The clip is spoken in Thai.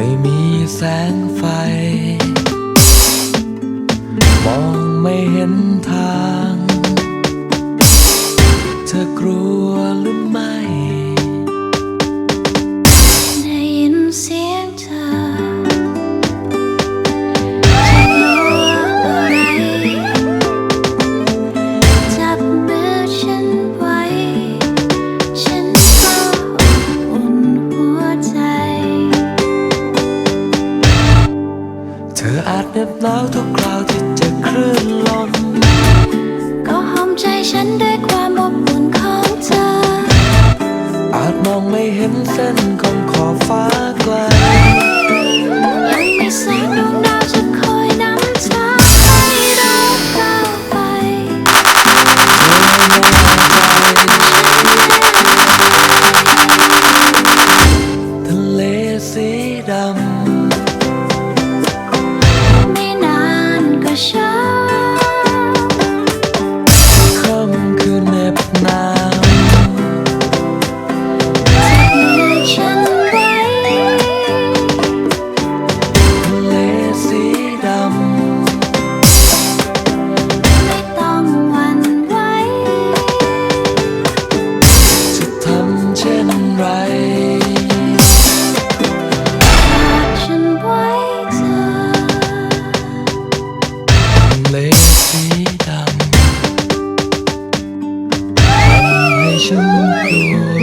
ไม่มีแสงไฟ มองไม่เห็นทาง หนาวทุกคราวที่เจอคลื่นลม ก็หอมใจฉันด้วยความอบอุ่นของเธอ อาจมองไม่เห็นเส้นของขอบฟ้าไกล เล็สีดำทำให้ฉันกลัว